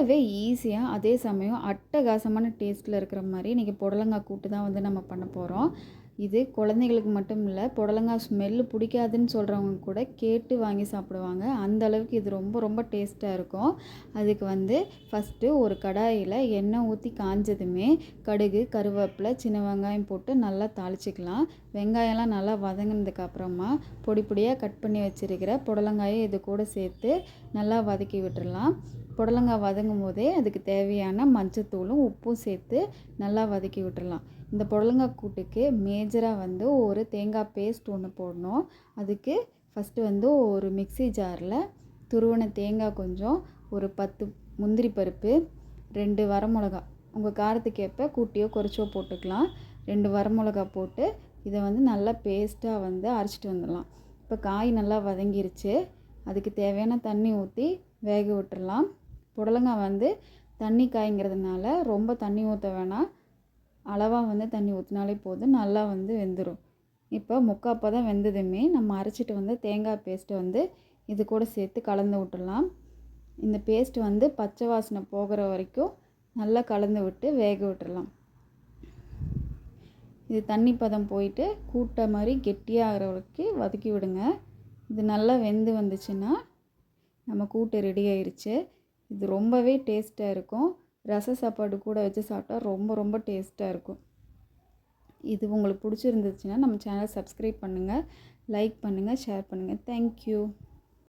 ரொம்பவே ஈஸியாக அதே சமயம் அட்டகாசமான டேஸ்ட்டில் இருக்கிற மாதிரி இன்றைக்கி புடலங்காய் கூட்டு தான் வந்து நம்ம பண்ண போகிறோம் இது குழந்தைங்களுக்கு மட்டும் இல்லை புடலங்காய் ஸ்மெல்லு பிடிக்காதுன்னு சொல்கிறவங்க கூட கேட்டு வாங்கி சாப்பிடுவாங்க. அந்த அளவுக்கு இது ரொம்ப ரொம்ப டேஸ்ட்டாக இருக்கும். அதுக்கு வந்து ஃபஸ்ட்டு ஒரு கடாயில் எண்ணெய் ஊற்றி காஞ்சதுமே கடுகு கருவேப்பிலை சின்ன வெங்காயம் போட்டு நல்லா தாளிச்சிக்கலாம். வெங்காயம்லாம் நல்லா வதங்கினதுக்கு அப்புறமா பொடி பொடியாக கட் பண்ணி வச்சுருக்கிற புடலங்காயை இது கூட சேர்த்து நல்லா வதக்கி விட்டுறலாம். புடலங்காய் வதங்கும் போதே அதுக்கு தேவையான மஞ்சத்தூளும் உப்பும் சேர்த்து நல்லா வதக்கி விட்டுடலாம் இந்த புடலங்காய் கூட்டுக்கு மேஜராக வந்து ஒரு தேங்காய் பேஸ்ட் ஒன்று போடணும். அதுக்கு ஃபஸ்ட்டு வந்து ஒரு மிக்ஸி ஜாரில் துருவன தேங்காய் கொஞ்சம் ஒரு பத்து முந்திரி பருப்பு ரெண்டு வரமிளகா உங்கள் காரத்துக்கு ஏற்ப கூட்டியோ குறைச்சோ போட்டுக்கலாம். ரெண்டு வரமிளகா போட்டு இதை வந்து நல்லா பேஸ்ட்டாக வந்து அரைச்சிட்டு வந்துடலாம். இப்போ காய் நல்லா வதங்கிருச்சு. அதுக்கு தேவையான தண்ணி ஊற்றி வேக விட்டுறலாம் புடலங்காய் வந்து தண்ணி காய்ங்கிறதுனால ரொம்ப தண்ணி ஊற்ற வேணாம். அளவாக வந்து தண்ணி ஊற்றினாலே போதும் நல்லா வந்து வெந்துடும் இப்போ முக்கால் தான் வெந்ததுமே நம்ம அரைச்சிட்டு வந்து தேங்காய் பேஸ்ட்டு வந்து இது கூட சேர்த்து கலந்து விட்டுடலாம். இந்த பேஸ்ட் வந்து பச்சை வாசனை போகிற வரைக்கும் நல்லா கலந்து விட்டு வேக விட்டுறலாம் இது தண்ணி பதம் போயிட்டு கூட்ட மாதிரி கெட்டியாகிற வரைக்கும் வதக்கி விடுங்க. இது நல்லா வெந்து வந்துச்சுன்னா நம்ம கூட்டு ரெடி ஆயிடுச்சு இது ரொம்பவே டேஸ்ட்டாக இருக்கும். ரச சாப்பாடு கூட வச்சு சாப்பிட்டா ரொம்ப ரொம்ப டேஸ்ட்டாக இருக்கும். இது உங்களுக்கு பிடிச்சிருந்துச்சுன்னா நம்ம சேனலை சப்ஸ்கிரைப் பண்ணுங்கள் லைக் பண்ணுங்கள் ஷேர் பண்ணுங்கள் தேங்க்யூ